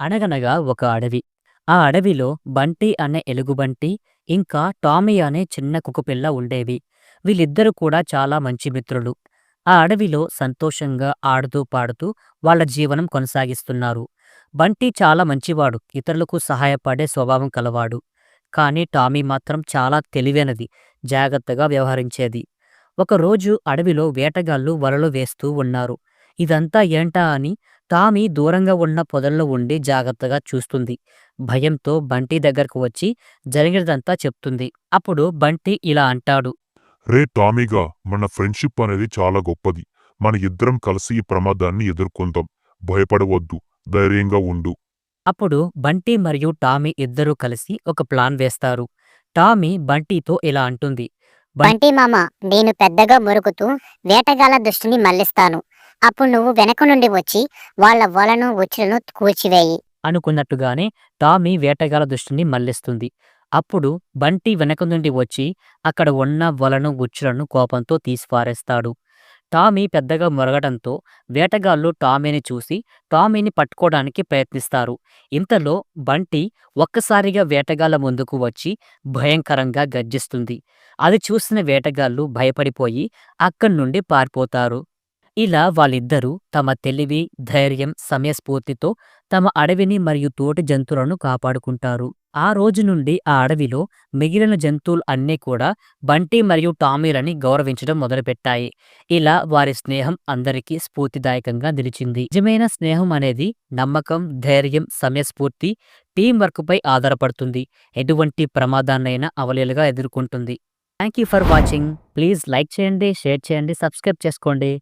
అనగనగా ఒక అడవి. ఆ అడవిలో బంటి అనే ఎలుగుబంటి, ఇంకా టామీ అనే చిన్న కుక్కపిల్ల ఉండేవి. వీళ్ళిద్దరూ కూడా చాలా మంచి మిత్రులు. ఆ అడవిలో సంతోషంగా ఆడుతూ పాడుతూ వాళ్ళ జీవనం కొనసాగిస్తున్నారు. బంటి చాలా మంచివాడు. ఇతరులకు సహాయపడే స్వభావం కలవాడు. కానీ టామీ మాత్రం చాలా తెలివైనది, జాగ్రత్తగా వ్యవహరించేది. ఒకరోజు అడవిలో వేటగాళ్ళు వలలు వేస్తూ ఉన్నారు. ఇదంతా ఏంటా అని టామీ దూరంగా ఉన్న పొదల్లో ఉండి జాగ్రత్తగా చూస్తుంది. భయంతో బంటి దగ్గరకు వచ్చి జరిగినదంతా చెప్తుంది. అప్పుడు బంటి ఇలా అంటాడు. రే టామీగా మన ఫ్రెండ్షిప్ అనేది చాలా గొప్పది మన ఇద్దరం కలిసి ఈ ప్రమాదాన్ని ఎదుర్కొందాం భయపడవద్దు ధైర్యంగా ఉండు అప్పుడు బంటి మరియు టామీ ఇద్దరూ కలిసి ఒక ప్లాన్ వేస్తారు. టామీ బంటితో ఇలా అంటుంది. బంటి మామ నేను పెద్దగా మురుగుతూ వేటగాళ్ళ దృష్టిని మళ్ళిస్తాను అప్పుడు నువ్వు వెనక నుండి వచ్చి వాళ్ళ వలను ఉచ్చులను కూల్చివేయి అనుకున్నట్టుగానే టామీ వేటగాళ్ళ దృష్టిని మళ్ళిస్తుంది. అప్పుడు బంటి వెనక నుండి వచ్చి అక్కడ ఉన్న వలను గుచ్చులను కోపంతో తీసిపారేస్తాడు. టామీ పెద్దగా మొరగడంతో వేటగాళ్ళు టామీని చూసి టామీని పట్టుకోవడానికి ప్రయత్నిస్తారు. ఇంతలో బంటి ఒక్కసారిగా వేటగాళ్ళ ముందుకు వచ్చి భయంకరంగా గర్జిస్తుంది. అది చూసిన వేటగాళ్ళు భయపడిపోయి అక్కడి నుండి పారిపోతారు. ఇలా వాళ్ళిద్దరూ తమ తెలివి, ధైర్యం, సమయస్ఫూర్తితో తమ అడవిని మరియు తోటి జంతువులను కాపాడుకుంటారు. ఆ రోజు నుండి ఆ అడవిలో మిగిలిన జంతువులు అన్నీ కూడా బంటి మరియు టామీలని గౌరవించడం మొదలుపెట్టాయి. ఇలా వారి స్నేహం అందరికీ స్ఫూర్తిదాయకంగా నిలిచింది. నిజమైన స్నేహం అనేది నమ్మకం, ధైర్యం, సమయస్ఫూర్తి, టీం వర్క్పై ఆధారపడుతుంది. ఎటువంటి ప్రమాదాన్నైనా అవలీలుగా ఎదుర్కొంటుంది. Thank you for watching. Please like చేయండి, షేర్ చేయండి, సబ్స్క్రైబ్ చేసుకోండి.